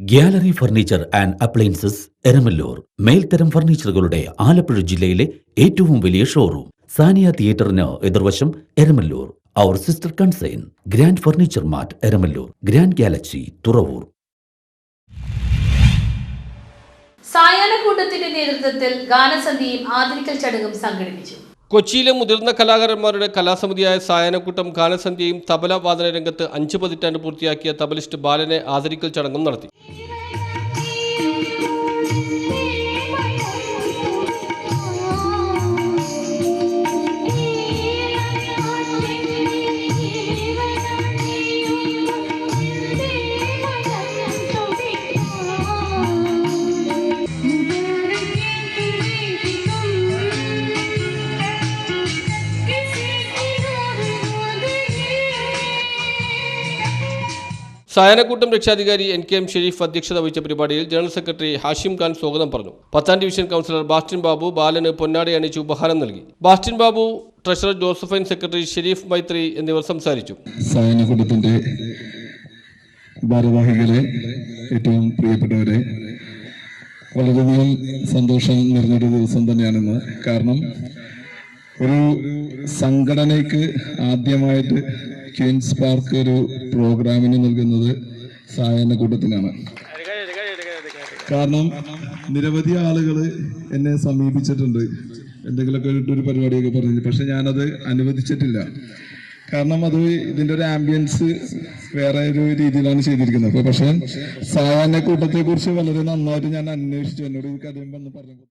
Gallery furniture and appliances Eramalloor. മേൽത്തരം ഫർണിച്ചറുകളുടെ ആലപ്പുഴ ജില്ലയിലെ ഏറ്റവും വലിയ ഷോറൂം സാനിയ തിയേറ്ററിന് എതിർവശം എരമല്ലൂർ. അവർ sister concern grand furniture mart Eramallur. Grand galaxy Thuravoor. സായാഹ്നക്കൂട്ടത്തിന്റെ നേതൃത്വത്തിൽ ഗാനസന്ധ്യയും ആദരിക്കൽ ചടങ്ങും സംഘടിപ്പിച്ചു. കൊച്ചിയിലെ മുതിർന്ന കലാകാരന്മാരുടെ കലാസമിതിയായ സായനക്കൂട്ടം ഗാനസന്ധ്യയും തബല വാദന രംഗത്ത് അഞ്ച് പതിറ്റാണ്ട് പൂർത്തിയാക്കിയ തബലിസ്റ്റ് ബാലനെ ആദരിക്കൽ ചടങ്ങും നടത്തി. സായനക്കൂട്ടം രക്ഷാധികാരി എൻ കെ എം ഷെരീഫ് അധ്യക്ഷത വഹിച്ച പരിപാടിയിൽ ജനറൽ സെക്രട്ടറി ഹാഷിം ഖാൻ സ്വാഗതം പറഞ്ഞു. പത്താം ഡിവിഷൻ കൗൺസിലർ ബാസ്റ്റിൻ ബാബു ബാലന് പൊന്നാടി അണിച്ച് ഉപഹാരം നൽകി. Bastin Babu treasurer Josephine secretary Sharif Maithri എന്നിവർ സംസാരിച്ചു. സായനക്കൂട്ടത്തിന്റെ ഭാരവാഹികളെ ഏറ്റവും പ്രിയപ്പെട്ടവരെ വളരെയധികം സന്തോഷം നിറഞ്ഞൊരു ദിവസം തന്നെയാണെന്ന്. കാരണം ഒരു സംഘടനയ്ക്ക് ആദ്യമായിട്ട് ക്വീൻസ് പാർക്ക് ഒരു പ്രോഗ്രാമിന് നൽകുന്നത് സായന കൂട്ടത്തിനാണ് കാരണം നിരവധി ആളുകൾ എന്നെ സമീപിച്ചിട്ടുണ്ട്. എന്തെങ്കിലുമൊക്കെ ഒരു- പരിപാടിയൊക്കെ പറഞ്ഞു പക്ഷെ ഞാനത് അനുവദിച്ചിട്ടില്ല. കാരണം അത് ഇതിന്റെ ഒരു ആംബിയൻസ് വേറെ ഒരു രീതിയിലാണ് ചെയ്തിരിക്കുന്നത്. പക്ഷെ സായാഹ്ന കൂട്ടത്തെ കുറിച്ച് വളരെ നന്നായിട്ട് ഞാൻ അന്വേഷിച്ചു. എന്നോട് ഈ കഥയും വന്ന് പറഞ്ഞു